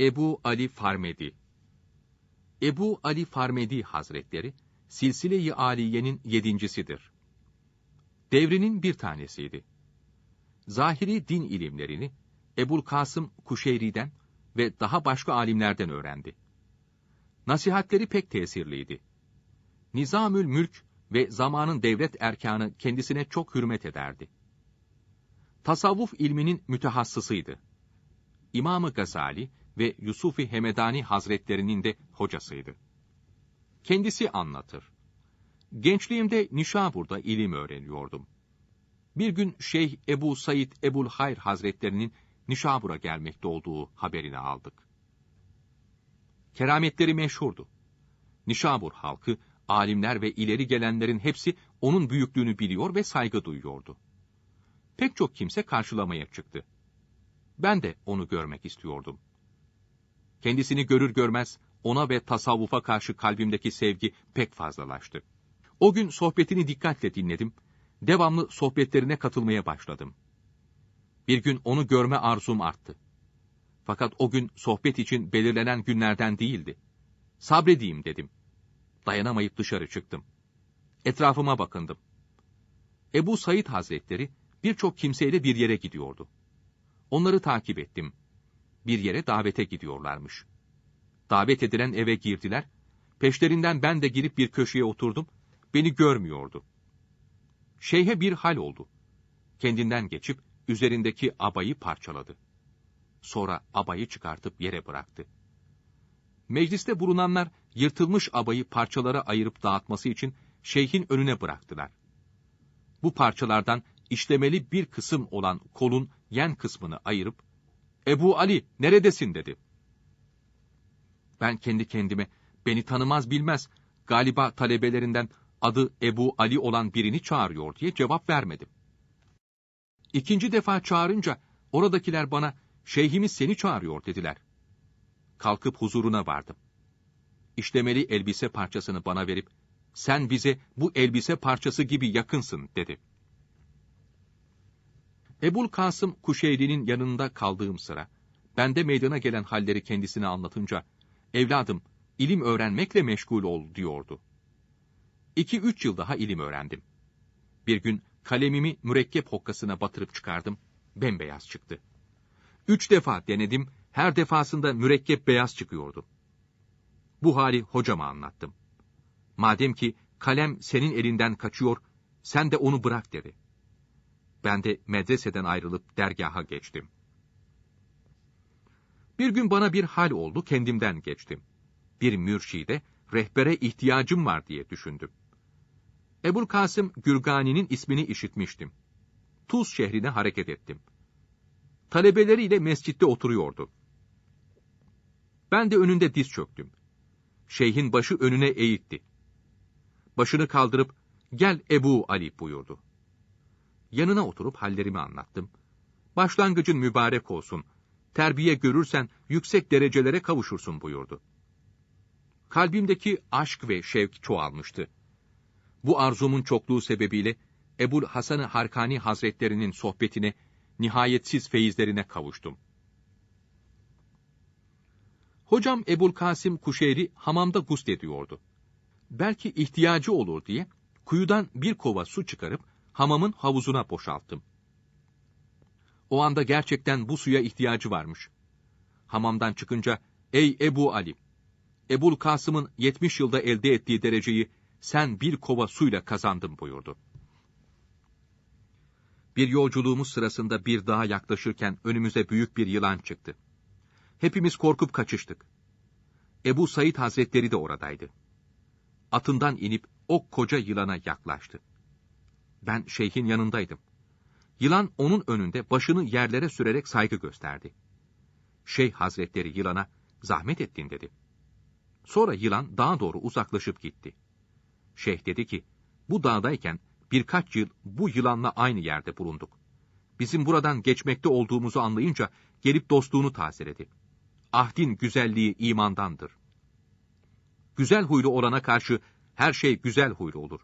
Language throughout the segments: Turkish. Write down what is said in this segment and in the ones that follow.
Ebu Ali Farmedi Ebu Ali Farmedi Hazretleri, Silsile-i Aliye'nin yedincisidir. Devrinin bir tanesiydi. Zahiri din ilimlerini Ebul Kasım Kuşeyri'den ve daha başka alimlerden öğrendi. Nasihatleri pek tesirliydi. Nizamül Mülk ve zamanın devlet erkanı kendisine çok hürmet ederdi. Tasavvuf ilminin mütehassısıydı. İmamı Gazali ve Yusuf-i Hemedani Hazretlerinin de hocasıydı. Kendisi anlatır. Gençliğimde Nişabur'da ilim öğreniyordum. Bir gün Şeyh Ebu Said Ebul Hayr Hazretlerinin Nişabur'a gelmekte olduğu haberini aldık. Kerametleri meşhurdu. Nişabur halkı, alimler ve ileri gelenlerin hepsi onun büyüklüğünü biliyor ve saygı duyuyordu. Pek çok kimse karşılamaya çıktı. Ben de onu görmek istiyordum. Kendisini görür görmez ona ve tasavvufa karşı kalbimdeki sevgi pek fazlalaştı. O gün sohbetini dikkatle dinledim, devamlı sohbetlerine katılmaya başladım. Bir gün onu görme arzum arttı. Fakat o gün sohbet için belirlenen günlerden değildi. Sabredeyim dedim. Dayanamayıp dışarı çıktım. Etrafıma bakındım. Ebu Said Hazretleri birçok kimseyle bir yere gidiyordu. Onları takip ettim. Bir yere davete gidiyorlarmış. Davet edilen eve girdiler. Peşlerinden ben de girip bir köşeye oturdum. Beni görmüyordu. Şeyhe bir hal oldu. Kendinden geçip üzerindeki abayı parçaladı. Sonra abayı çıkartıp yere bıraktı. Mecliste bulunanlar yırtılmış abayı parçalara ayırıp dağıtması için şeyhin önüne bıraktılar. Bu parçalardan işlemeli bir kısım olan kolun yen kısmını ayırıp, Ebu Ali neredesin dedi. Ben kendi kendime, beni tanımaz bilmez, galiba talebelerinden adı Ebu Ali olan birini çağırıyor diye cevap vermedim. İkinci defa çağırınca oradakiler bana şeyhimiz seni çağırıyor dediler. Kalkıp huzuruna vardım. İşlemeli elbise parçasını bana verip sen bize bu elbise parçası gibi yakınsın dedi. Ebul Kasım Kuşeyri'nin yanında kaldığım sıra, bende meydana gelen halleri kendisine anlatınca, evladım, ilim öğrenmekle meşgul ol diyordu. İki üç yıl daha ilim öğrendim. Bir gün kalemimi mürekkep hokkasına batırıp çıkardım, bembeyaz çıktı. Üç defa denedim, her defasında mürekkep beyaz çıkıyordu. Bu hali hocama anlattım. Madem ki kalem senin elinden kaçıyor, sen de onu bırak dedi. Ben de medreseden ayrılıp dergaha geçtim. Bir gün bana bir hal oldu, kendimden geçtim. Bir mürşide, rehbere ihtiyacım var diye düşündüm. Ebul Kasım Gürgani'nin ismini işitmiştim. Tuz şehrine hareket ettim. Talebeleriyle mescitte oturuyordu. Ben de önünde diz çöktüm. Şeyhin başı önüne eğitti. Başını kaldırıp, gel Ebu Ali buyurdu. Yanına oturup hallerimi anlattım. Başlangıcın mübarek olsun, terbiye görürsen yüksek derecelere kavuşursun buyurdu. Kalbimdeki aşk ve şevk çoğalmıştı. Bu arzumun çokluğu sebebiyle Ebul Hasan-ı Harkani Hazretlerinin sohbetine, nihayetsiz feyizlerine kavuştum. Hocam Ebul Kasım Kuşeyri hamamda gusl ediyordu. Belki ihtiyacı olur diye kuyudan bir kova su çıkarıp hamamın havuzuna boşalttım. O anda gerçekten bu suya ihtiyacı varmış. Hamamdan çıkınca, ey Ebu Ali, Ebul Kasım'ın 70 yılda elde ettiği dereceyi sen bir kova suyla kazandın buyurdu. Bir yolculuğumuz sırasında bir dağa yaklaşırken önümüze büyük bir yılan çıktı. Hepimiz korkup kaçıştık. Ebu Said Hazretleri de oradaydı. Atından inip o koca yılana yaklaştı. Ben şeyhin yanındaydım. Yılan onun önünde başını yerlere sürerek saygı gösterdi. Şeyh Hazretleri yılana zahmet ettin dedi. Sonra yılan dağa doğru uzaklaşıp gitti. Şeyh dedi ki, bu dağdayken birkaç yıl bu yılanla aynı yerde bulunduk. Bizim buradan geçmekte olduğumuzu anlayınca gelip dostluğunu tazeledi. Ahdin güzelliği imandandır. Güzel huylu olana karşı her şey güzel huylu olur.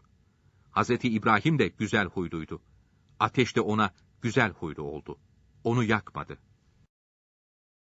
Hazreti İbrahim de güzel huyluydu. Ateş de ona güzel huylu oldu. Onu yakmadı.''